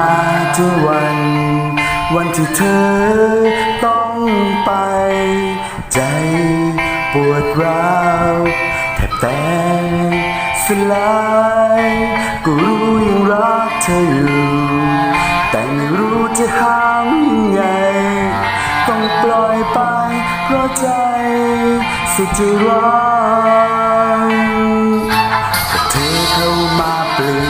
มาถึงวัน วันที่เธอต้องไป ใจปวดร้าวแทบแตกสลายก็รู้ยังรักเธออยู่ แต่ไม่รู้จะห้ามยังไง ต้องปล่อยไปเพราะใจสุดจะร้อนก็เธอเข้ามาเปลี่ยนเปลี่ยน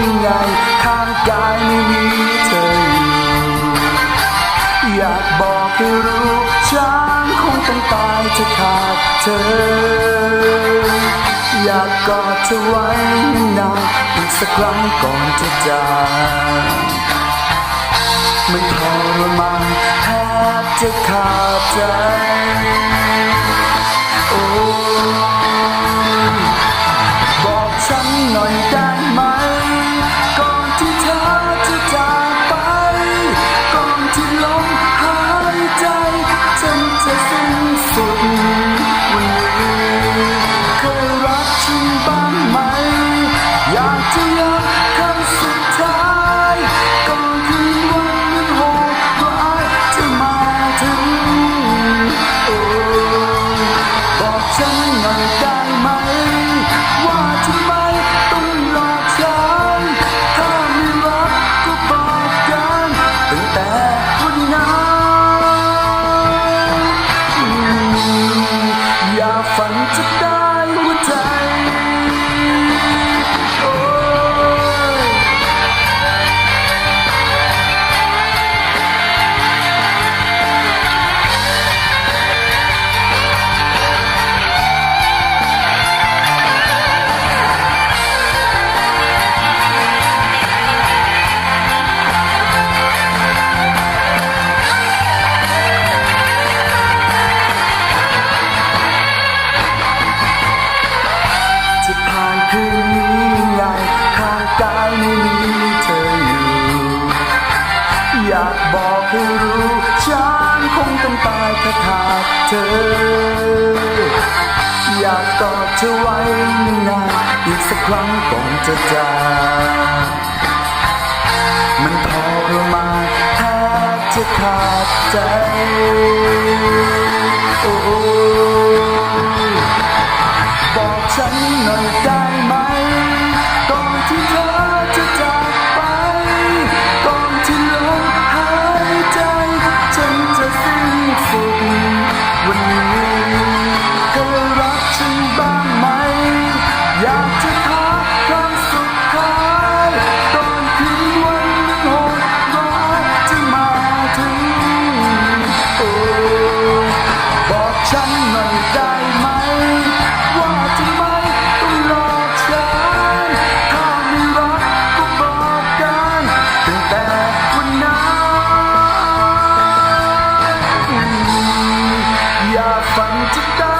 ให้รู้ ฉันคงต้องตายจะขาดเธอ อยากกอดเธอไว้นานๆอีกสักครั้งก่อนจะจากมันทรมานแทบจะขาดใจ สิ้นสุดวันนี้เคยรักฉันบ้างไหม อยากจะย้ำคำสุดท้ายก่อนคืนวันนั้นโหดร้ายจะมาถึงโอ้บอกฉันหน่อยได้ไหม ว่าทำไมต้องหลอกฉันถ้าไม่รักก็บอกกันตั้งแต่ กายไม่มีเธออยู่ อยากบอกให้รู้ฉันคงต้องตายถ้าขาดเธอ อยากกอดเธอไว้นานอีกสักครั้งก่อนจะจากมันทรมานแทบจะขาดใจ to die.